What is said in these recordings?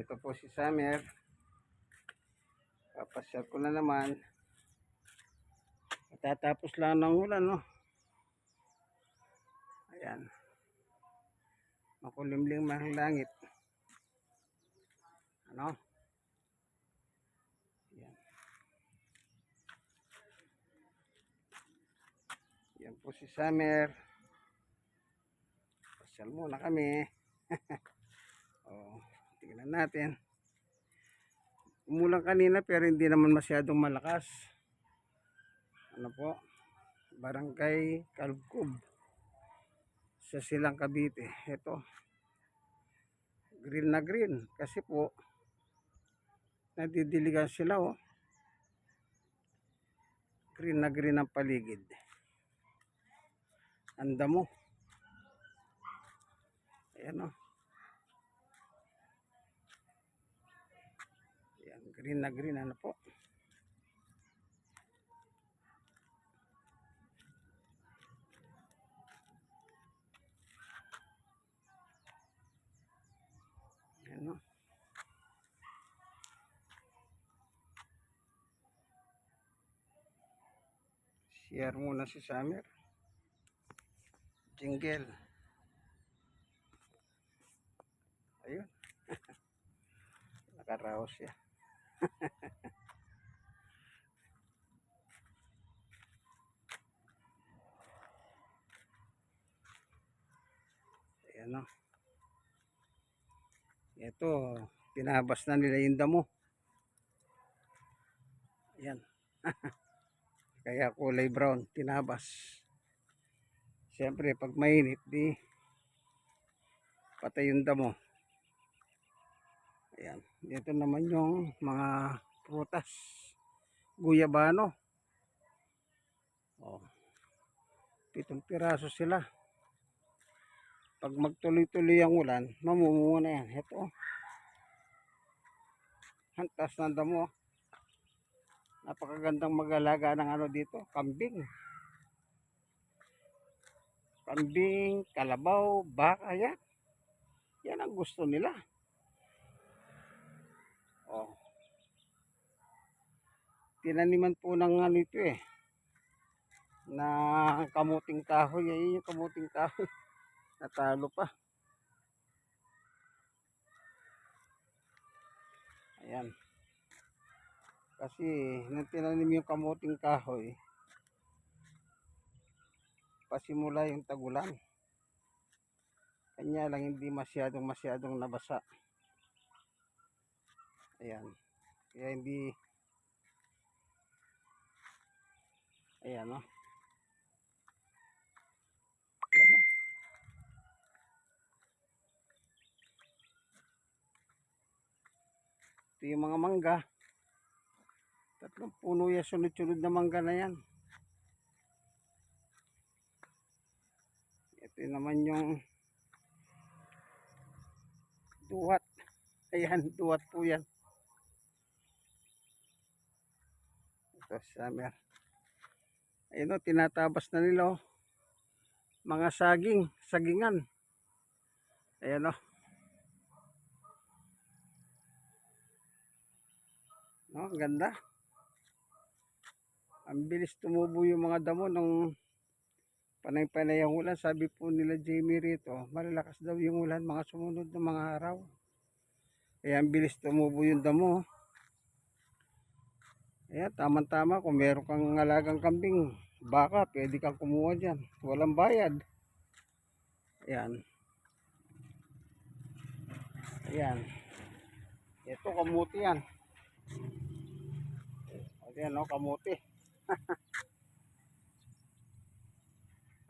ito po si Summer. Papasyal ko na naman. Matatapos lang ng ulan, no? Ayan. Makulimlim ang langit. Ano? Ayan. Yan po si Summer. Pasyal muna kami. oh, tingnan natin. Umulan kanina pero hindi naman masyadong malakas. Ano po? Barangay Kalugkob. Sa Silang Cavite. Ito. Green na green. Kasi po, nadidiligan sila oh. Green na green ang paligid. Anda mo. Ayan oh. Ayan, green na green ano po. Ayan oh. Share muna si Summer. Jingle. Ayun. Nakaraos siya. Ayan o. Ito, pinabas na nila yung damo. Ayan. Kaya kulay brown, tinabas. Siyempre, pag mainit, di patay yung damo. Ayan. Ito naman yung mga prutas. Guyabano. Oh. Pitong piraso sila. Pag magtuloy-tuloy ang ulan, mamumunga na yan. Ito. Hantas ng damo. Napakagandang mag-alaga ng ano dito. Kambing. Kambing, kalabaw, baka yan. Yan ang gusto nila. Oh. Tinaniman po ng ano ito eh. Na kamuting kahoy. Ayun yung kamuting kahoy. Natalo pa. Ayan. Kasi nung tinanim yung kamuting kahoy, pasimula yung tagulan. Kanya lang hindi masyadong masyadong nabasa. Ayan. Kaya hindi Ayan o. Ayan o. Ito yung mga mangga. Tatlong puno yan, sunod-sunod na mangga na yan. Ito naman yung duwat. Ayan, duwat po yan. Ito, summer. Ayun o, tinatabas na nila o. Mga saging, sagingan. Ayan o. No, ang ganda. Ang bilis tumubo yung mga damo ng panay-panay ang ulan. Sabi po nila Jamie rito, malalakas daw yung ulan mga sumunod na mga araw. Kaya ang bilis tumubo yung damo. Ayan, tama-tama kung meron kang alagang kambing, baka pwede kang kumuha dyan. Walang bayad. Ayan. Ayan. Ito kamuti yan. Ayan o, kamuti.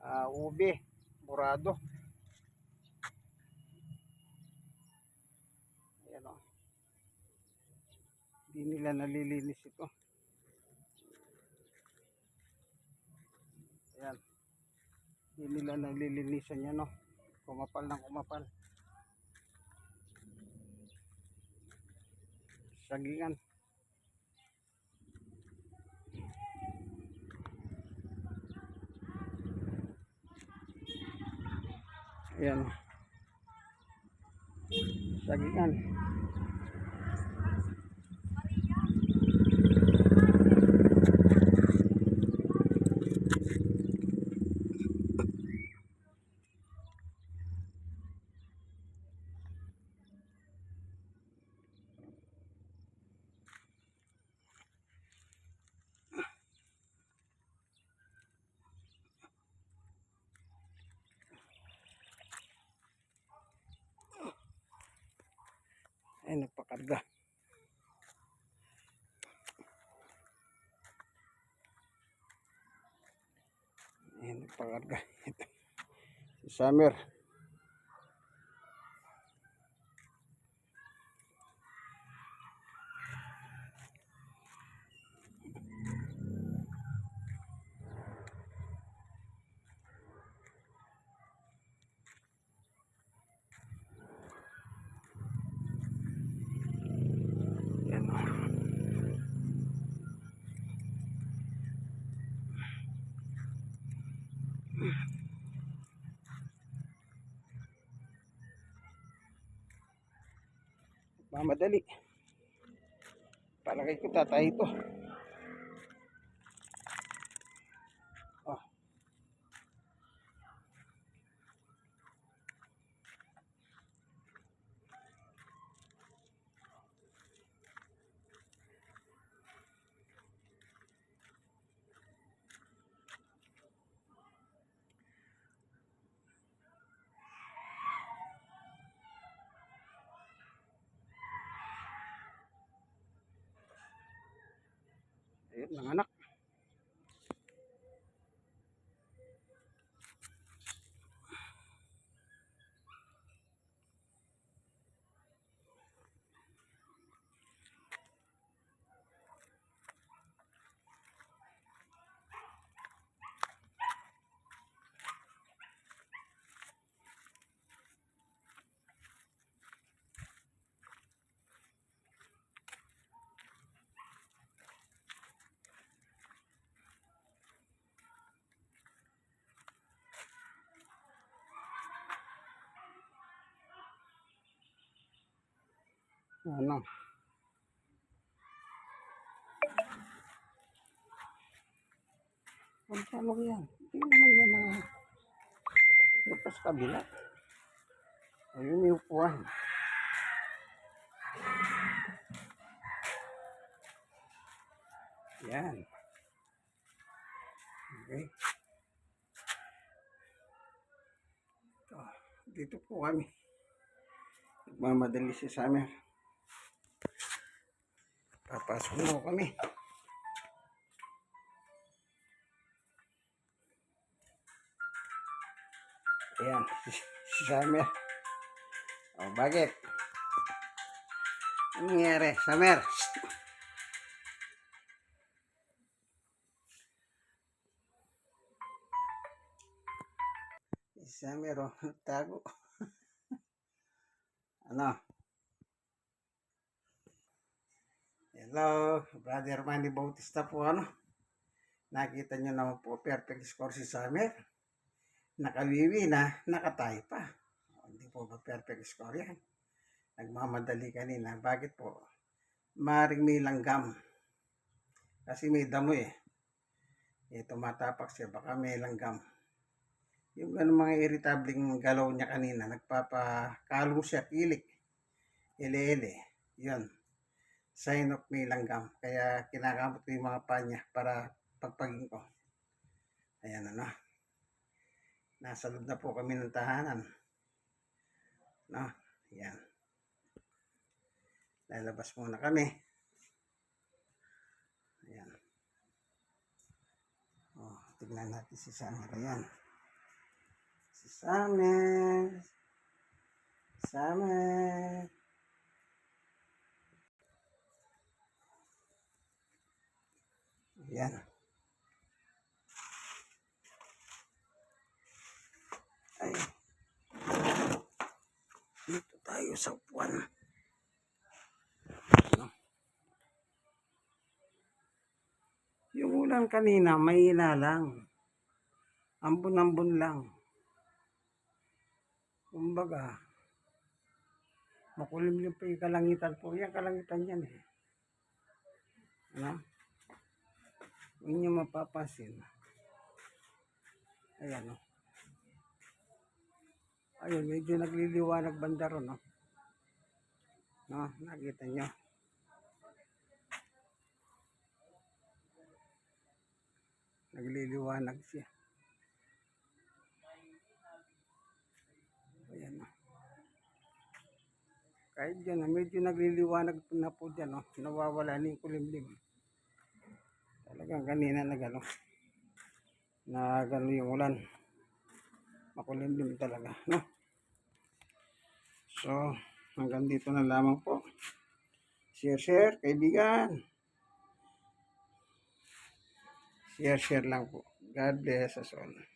Ah, ube, burado. Ayan o. Hindi nila nalilinis ito. Ayan. Hindi nila nalilinisan yan, no? Kumapal ng kumapal. Sagingan. Ayan. Sagingan. Karga. Ito. Si Summer. Mamadali. Palagay ko tatay ito. Oh. Ayun, nanganak. Ano? Ang ko yan. Hindi naman yan na lupas kabila. Ayun yung upuan. Yan. Okay. Ito, dito po kami. Nagmamadali si Summer. Papasok mo kami. Ayan, si, Summer. O, bakit? Anong nangyari? Shh! Si Summer, oh, tago. ano? Hello, Brother Manny Bautista po ano. Nakita niyo naman po perfect score si Summer. Nakawiwi na, nakatay pa. O, Hindi po ba perfect score yan? Nagmamadali kanina. Bakit po? Maring may langgam. Kasi may damo eh. Eh, tumatapak siya. Baka may langgam. Yung ganun mga irritabling galaw niya kanina, nagpapakalong siya, kilik. Ele-ele. Yun sign of may langgam. Kaya kinakamot ko yung mga panya para pagpagin ko. Ayan ano. Nasa loob na po kami ng tahanan. No? Ayan. Lalabas muna kami. Ayan. Oh, tignan natin si Summer. Ayan. Si Summer. Summer. Yan. Ay. Dito tayo sa upuan. Ano? Yung ulan kanina, may lang. Ambon-ambon lang. Kumbaga, makulimlim yung kalangitan po. Yan, kalangitan yan eh. Ano? Huwag niyo mapapansin. Ayan o. Ayun, medyo nagliliwanag banda ron, no? No, nakita niyo. Nagliliwanag siya. Ayan o. Kahit dyan, medyo nagliliwanag na po dyan, no? Nawawala na yung kulimlim. Talagang kanina nagano na gano yung ulan. Makulimlim talaga, no? So, hanggang dito na lamang po. Share, share, kaibigan. Share, share lang po. God bless us all.